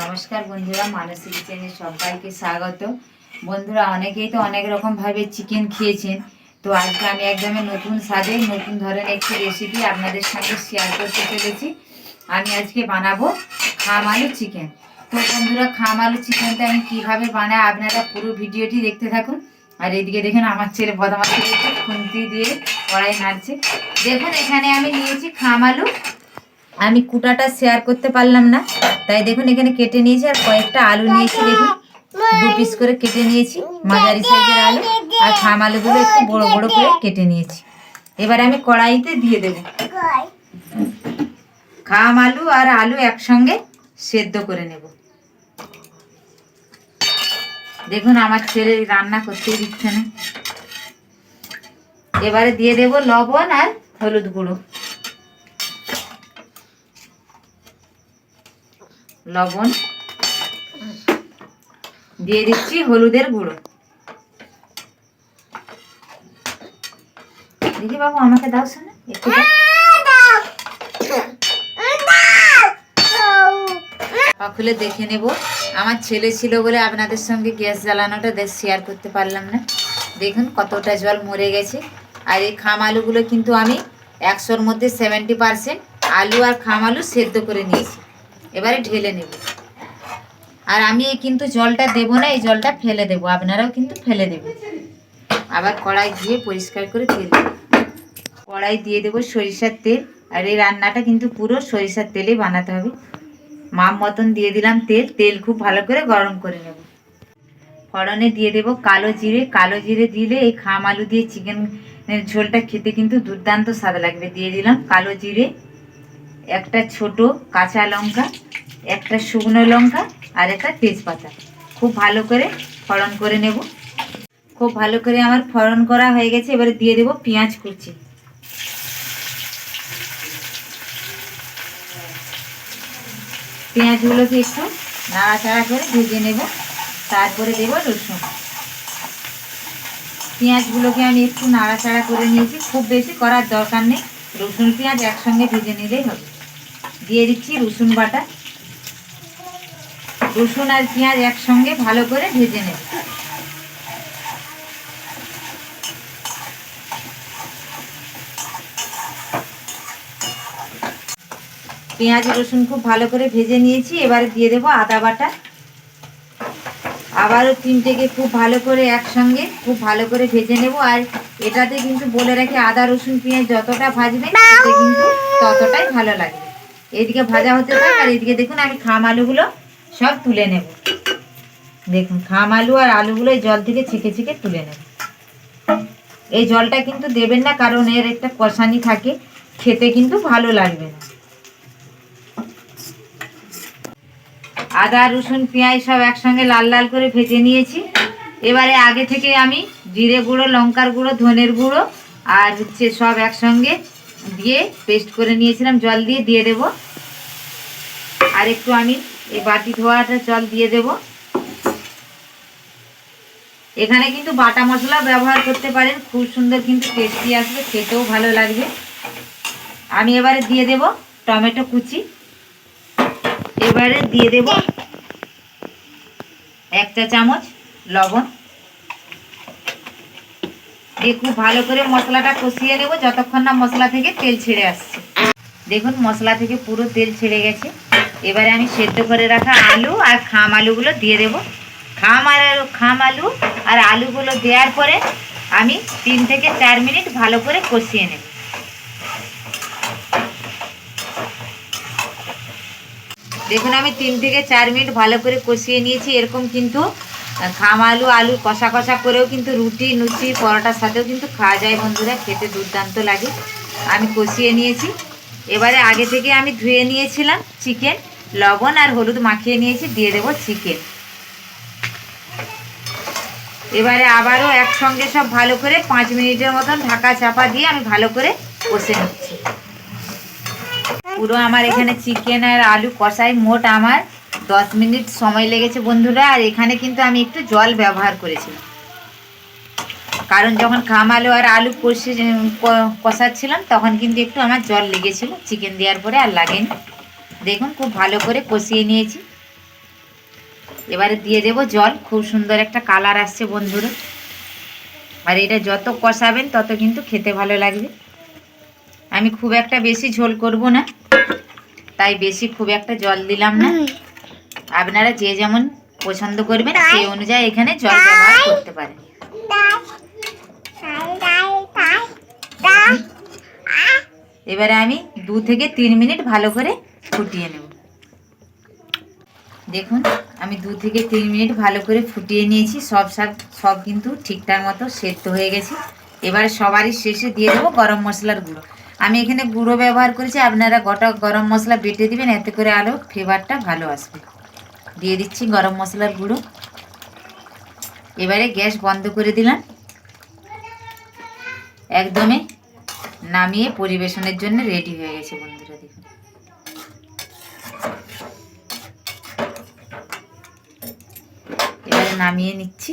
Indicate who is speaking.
Speaker 1: নমস্কার বন্ধুরা, মানসী কিচেনে সবাইকে স্বাগত। বন্ধুরা, অনেকেই তো অনেক রকম ভাবে চিকেন খেয়েছেন। তো আজকে আমি একদমই নতুন স্বাদে নতুন ধরনের একটি রেসিপি আপনাদের সঙ্গে শেয়ার করতে চলেছি। আমি আজকে বানাবো খাম আলু চিকেন তো বন্ধুরা, খাম আলু চিকেনটা আমি কীভাবে বানাই আপনারা পুরো ভিডিওটি দেখতে থাকুন। আর এদিকে দেখেন, আমার ছেলে করেছে, খুন্তি দিয়ে কড়াই নাড়ছে। দেখুন, এখানে আমি নিয়েছি খাম আলু। আমি কুটাটা শেয়ার করতে পারলাম না। তাই দেখুন, এখানে কেটে নিয়েছি আর কয়েকটা আলু নিয়েছি, দেখুন। দু পিস করে কেটে নিয়েছি, মাঝারি সাইজের আলু আর খাম আলুগুলো একটু বড় বড় করে কেটে নিয়েছি। এবার আমি কড়াইতে দিয়ে দেব। খাম আলু আর আলু একসঙ্গে সেদ্ধ করে নেব। দেখুন, আমার ছেলে রান্না করতেই দিচ্ছে না। এবারে দিয়ে দেব লবণ আর হলুদ গুঁড়ো। লবণ। দিয়ে দিচ্ছি হলুদের গুঁড়ো। দেখি বাবু, আমাকে দাও শোনা খুলে দেখে নেব। আমার ছেলে ছিল বলে আপনাদের সঙ্গে গ্যাস জ্বালানোটা শেয়ার করতে পারলাম না। দেখুন কতটা জল মরে গেছে। আর এই খাম আলুগুলো কিন্তু আমি একশোর মধ্যে সেভেন্টি পারসেন্ট আলু আর খাম আলু সেদ্ধ করে নিয়েছি। এবারে ঢেলে নেব। আর আমি কিন্তু জলটা দেব না, এই জলটা ফেলে দেব। আপনারাও কিন্তু ফেলে দেবেন। আবার কড়াই দিয়ে পরিষ্কার করে তেল। কড়াই দিয়ে দেবো সরিষার তেল। আর এই রান্নাটা কিন্তু পুরো সরিষার তেলেই বানাতে হবে। মাপ মতন দিয়ে দিলাম তেল। তেল খুব ভালো করে গরম করে নেব। ফড়নে দিয়ে দেব কালো জিরে। কালো জিরে দিলে এই খাম আলু দিয়ে চিকেন ঝোলটা খেতে কিন্তু দুর্দান্ত স্বাদ লাগবে। দিয়ে দিলাম কালো জিরে একটা ছোট কাঁচা লঙ্কা, একটা শুকনো লঙ্কা আর একটা তেজপাতা। খুব ভালো করে ফড়ন করে নেব। খুব ভালো করে আমার ফড়ন করা হয়ে গেছে, এবারে দিয়ে দেব পেঁয়াজ কুচি। পেঁয়াজগুলোকে একটু নাড়াচাড়া করে ভেজে নেব। তারপরে দেব রসুন। পেঁয়াজগুলোকে আমি একটু নাড়াচাড়া করে নিয়েছি। খুব বেশি করার দরকার নেই। রসুন, পেঁয়াজ একসঙ্গে ভেজে নিলেই হবে। দিয়ে দিচ্ছি রসুন বাটা। রসুন আর পেঁয়াজ একসঙ্গে ভালো করে ভেজে নেব। পেঁয়াজ, রসুন খুব ভালো করে ভেজে নিয়েছি, এবারে দিয়ে দেবো আদা বাটা। আবারও তিনটেকে খুব ভালো করে একসঙ্গে খুব ভালো করে ভেজে নেব, আর এটাতে কিন্তু বলে রাখি আদা, রসুন, পেঁয়াজ যতটা ভাজবে কিন্তু ততটাই ভালো লাগবে। এদিকে ভাজা হতে থাক আর এদিকে দেখুন আমি খাম আলুগুলো সব তুলে নেব। দেখুন, খাম আলু আর আলুগুলো এই জল থেকে ছেঁকে ছেঁকে তুলে নেব। এই জলটা কিন্তু দেবেন না, কারণ এর একটা কষানি থাকে, খেতে কিন্তু ভালো লাগবে না। আদা, রসুন, পেঁয়াজ সব একসঙ্গে লাল লাল করে ভেজে নিয়েছি। এবারে আগে থেকে আমি জিরে গুঁড়ো, লঙ্কার গুঁড়ো, ধনের গুঁড়ো আর হচ্ছে সব একসঙ্গে দিয়ে পেস্ট করে নিয়েছিলাম, জল দিয়ে দিয়ে দেব। আর একটু আমি এই বাটি ধোয়াটা জল দিয়ে দেব। এখানে কিন্তু বাটা মশলা ব্যবহার করতে পারেন, খুব সুন্দর কিন্তু টেস্টি আসবে, খেতেও ভালো লাগবে। আমি এবারে দিয়ে দেব টমেটো কুচি। এবারে দিয়ে দেব এক চা চামচ লবণ। দিয়ে ভালো করে মশলাটা কষিয়ে নেব, যতক্ষণ না মশলা থেকে তেল ছেড়ে আসছে। দেখুন, মশলা থেকে পুরো তেল ছেড়ে গেছে। এবারে আমি সেদ্ধ করে রাখা আলু আর খাম আলুগুলো দিয়ে দেব। খাম আর খাম আলু আর আলুগুলো দেওয়ার পরে আমি তিন থেকে চার মিনিট ভালো করে কষিয়ে নেব। দেখুন, আমি তিন থেকে চার মিনিট ভালো করে কষিয়ে নিয়েছি। এরকম কিন্তু খাম আলু আলু কষা কষা করেও কিন্তু রুটি, লুচি, পরোটার সাথেও কিন্তু খাওয়া যায় বন্ধুরা, খেতে দুর্দান্ত লাগে। আমি কষিয়ে নিয়েছি। এবারে আগে থেকে আমি ধুয়ে নিয়েছিলাম চিকেন, লবণ আর হলুদ মাখিয়ে নিয়েছি, দিয়ে দেবো চিকেন। এবারে আবারও একসঙ্গে সব ভালো করে পাঁচ মিনিটের মতন ঢাকা চাপা দিয়ে আমি ভালো করে কষে নিচ্ছি। পুরো আমার এখানে চিকেন আর আলু কষাই মোট আমার দশ মিনিট সময় লেগেছে বন্ধুরা, আর এখানে কিন্তু আমি একটু জল ব্যবহার করেছিলাম কারণ যখন খাম আলু আর আলু কষে কষাচ্ছিলাম, তখন কিন্তু একটু আমার জল লেগেছিল। চিকেন দেওয়ার পরে আর লাগেনি। দেখুন, খুব ভালো করে কষিয়ে নিয়েছি। এবারে দিয়ে দেব জল। খুব সুন্দর একটা কালার আসছে বন্ধুরা। আর এটা যত কষাবেন, তত কিন্তু খেতে ভালো লাগবে। আমি খুব একটা বেশি ঝোল করব না। তাই বেশি খুব একটা জল দিলাম না। আপনারা যে যেমন পছন্দ করবেন সেই অনুযায়ী এখানে জল ব্যবহার করতে পারেন। এবারে আমি দু থেকে তিন মিনিট ভালো করে ফুটিয়ে নেব। দেখুন আমি দু থেকে তিন মিনিট ভালো করে ফুটিয়ে নিয়েছি। সব শাক সব কিন্তু ঠিকঠাক মতো সেদ্ধ হয়ে গেছে। এবার সবারই শেষে দিয়ে দেবো গরম মশলার গুঁড়ো। আমি এখানে গুঁড়ো ব্যবহার করেছি। আপনারা গোটা গরম মশলা বেটে দিবেন এতে করে আরও ফ্লেভারটা ভালো আসবে। দিয়ে দিচ্ছি গরম মশলার গুঁড়ো। এবারে গ্যাস বন্ধ করে দিলাম। একদমই নামিয়ে পরিবেশনের জন্য রেডি হয়ে গেছে বন্ধুরা, দেখুন। এবারে নামিয়ে নিচ্ছি।